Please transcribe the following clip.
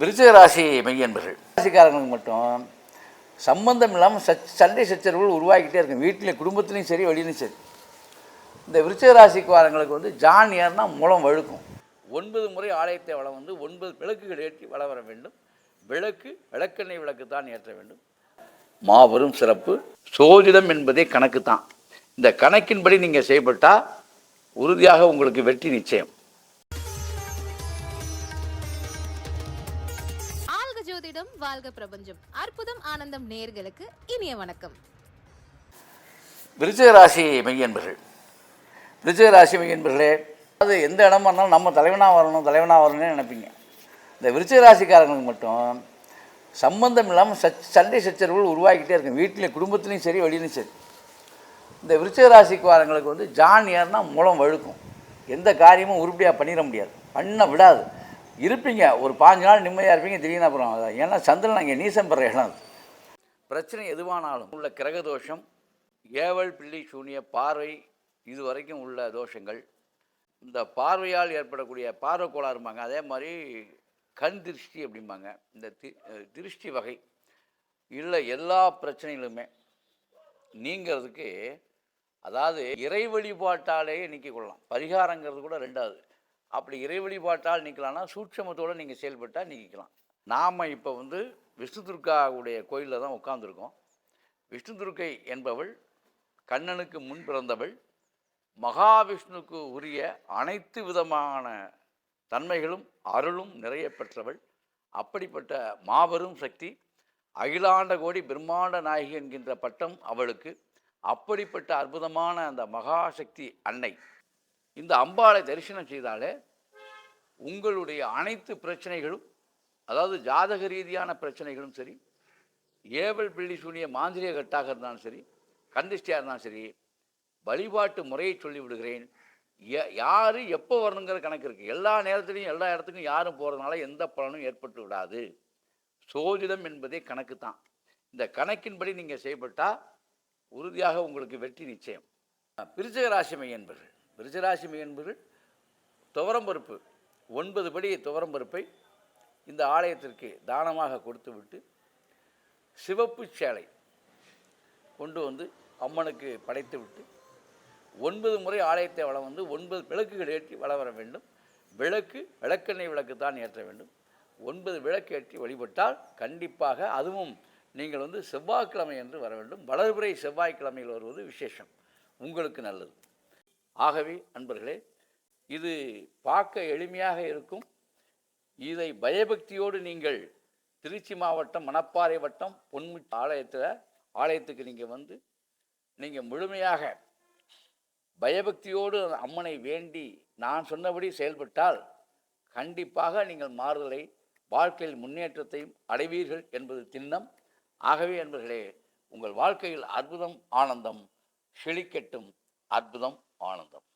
விருச்சிக ராசி மெய்யன்பர்கள். ராசிக்காரங்களுக்கு மட்டும் சம்பந்தம் இல்லாமல் சச் சண்டை சச்சரவுகள் உருவாக்கிட்டே இருக்கும். வீட்டிலையும் குடும்பத்துலேயும் சரி வெளியிலையும் சரி. இந்த விருச்சிக ராசிக்காரங்களுக்கு வந்து ஜான் ஏர்னா மூலம் வழுக்கும். ஒன்பது முறை ஆலயத்தை வளம் வந்து ஒன்பது விளக்குகள் ஏற்றி வள வர வேண்டும். விளக்கு விளக்கெண்ணெய் விளக்கு தான் ஏற்ற வேண்டும். மாபெரும் சிறப்பு. சோதிடம் என்பதே கணக்கு தான். இந்த கணக்கின்படி நீங்கள் செய்யப்பட்டால் உறுதியாக உங்களுக்கு வெற்றி நிச்சயம். வணக்கம் வாழ்க பிரபஞ்சம். அற்புதம் ஆனந்தம் நேர்களுக்கு இனிய வணக்கம். விருச்சிக ராசி மெய்யன்பர்கள் விருச்சிக ராசி மெய்யன்பர்களே அது எந்த இடம் பண்ணாலும் நம்ம தலைவனாக வரணும் தலைவனாக வரணும்னு நினைப்பீங்க. இந்த விருச்சிக ராசிக்காரங்களுக்கு மட்டும் சம்பந்தம் இல்லாமல் சச் சண்டை சச்சரவுகள் உருவாக்கிட்டே இருக்கும். வீட்டிலையும் குடும்பத்துலேயும் சரி வெளியிலையும் சரி. இந்த விருச்சிக ராசிக்காரங்களுக்கு வந்து ஜான் ஏர்னா மூலம் வழுக்கும். எந்த காரியமும் உருப்படியாக பண்ணிட முடியாது. பண்ண விடாது. இருப்பீங்க. ஒரு பாஞ்சு நாள் நிம்மதியாக இருப்பீங்க. திடீர்னு அப்புறம் அதான். ஏன்னா சந்திரன் அங்கே நீசம் பெற இடம் அது. பிரச்சனை எதுவானாலும் உள்ள கிரக தோஷம் ஏவல் பிள்ளி சூனிய பார்வை இது வரைக்கும் உள்ள தோஷங்கள் இந்த பார்வையால் ஏற்படக்கூடிய பார்வை கோளாறும்பாங்க அதே மாதிரி கண் திருஷ்டி அப்படிம்பாங்க. இந்த தி திருஷ்டி வகை. இல்லை எல்லா பிரச்சனைகளுமே நீங்கிறதுக்கு அதாவது இறை வழிபாட்டாலேயே நீக்கிக் கொள்ளலாம். பரிகாரங்கிறது கூட ரெண்டாவது. அப்படி இறை வழிபாட்டால் நிற்கலாம்னா சூட்சமத்தோடு நீங்கள் செயல்பட்டால் நிற்கலாம் நாம் இப்போ வந்து விஷ்ணு துர்காவுடைய கோயிலில் தான் உட்காந்துருக்கோம் விஷ்ணு துர்க்கை என்பவள் கண்ணனுக்கு முன் பிறந்தவள் மகாவிஷ்ணுவுக்கு உரிய அனைத்து விதமான தன்மைகளும் அருளும் நிறைய பெற்றவள். அப்படிப்பட்ட மாபெரும் சக்தி அகிலாண்ட கோடி பிரம்மாண்ட நாயகி என்கின்ற பட்டம் அவளுக்கு. அப்படிப்பட்ட அற்புதமான அந்த மகாசக்தி அன்னை இந்த அம்பாளை தரிசனம் செய்தாலே உங்களுடைய அனைத்து பிரச்சனைகளும் அதாவது ஜாதக ரீதியான பிரச்சனைகளும் சரி ஏவல் பிள்ளி சூனிய மாந்திரிய கட்டாக இருந்தாலும் சரி கந்திஷ்டியாக இருந்தாலும் சரி வழிபாட்டு முறையை சொல்லி விடுகிறேன் ய- எப்போ வரணுங்கிற கணக்கு இருக்குது எல்லா நேரத்துலையும் எல்லா இடத்துக்கும் யாரும் போகிறதுனால எந்த பலனும் ஏற்பட்டு விடாது. சோதிடம் என்பதே கணக்கு தான். இந்த கணக்கின்படி நீங்கள் செய்யப்பட்டால் உறுதியாக உங்களுக்கு வெற்றி நிச்சயம். பிரிச்சக ராசிமை என்பர்கள் விருச்சராசிமை துவரம் துவரம்பருப்பு ஒன்பது படி துவரம்பருப்பை இந்த ஆலயத்திற்கு தானமாக கொடுத்துவிட்டு சிவப்பு சேலை கொண்டு வந்து அம்மனுக்கு படைத்து விட்டு ஒன்பது முறை ஆலயத்தை வளம் வந்து ஒன்பது விளக்குகள் ஏற்றி வள வர வேண்டும். விளக்கு விளக்கெண்ணெய் விளக்கு தான் ஏற்ற வேண்டும். ஒன்பது விளக்கு ஏற்றி வழிபட்டால் கண்டிப்பாக அதுவும் நீங்கள் வந்து செவ்வாய்க்கிழமை என்று வர வேண்டும். வளர்புரை செவ்வாய்க்கிழமையில் வருவது விசேஷம். உங்களுக்கு நல்லது. ஆகவே அன்பர்களே இது பார்க்க எளிமையாக இருக்கும். இதை பயபக்தியோடு நீங்கள் திருச்சி மாவட்டம் மணப்பாறை வட்டம் பொன்மு ஆலயத்தில் ஆலயத்துக்கு நீங்கள் வந்து நீங்கள் முழுமையாக பயபக்தியோடு அம்மனை வேண்டி நான் சொன்னபடி செயல்பட்டால் கண்டிப்பாக நீங்கள் மாறுதலை வாழ்க்கையில் முன்னேற்றத்தையும் அடைவீர்கள் என்பது திண்ணம். ஆகவே என்பர்களே உங்கள் வாழ்க்கையில் அற்புதம் ஆனந்தம் செழிக்கட்டும். அற்புதம் ஆனந்தம்.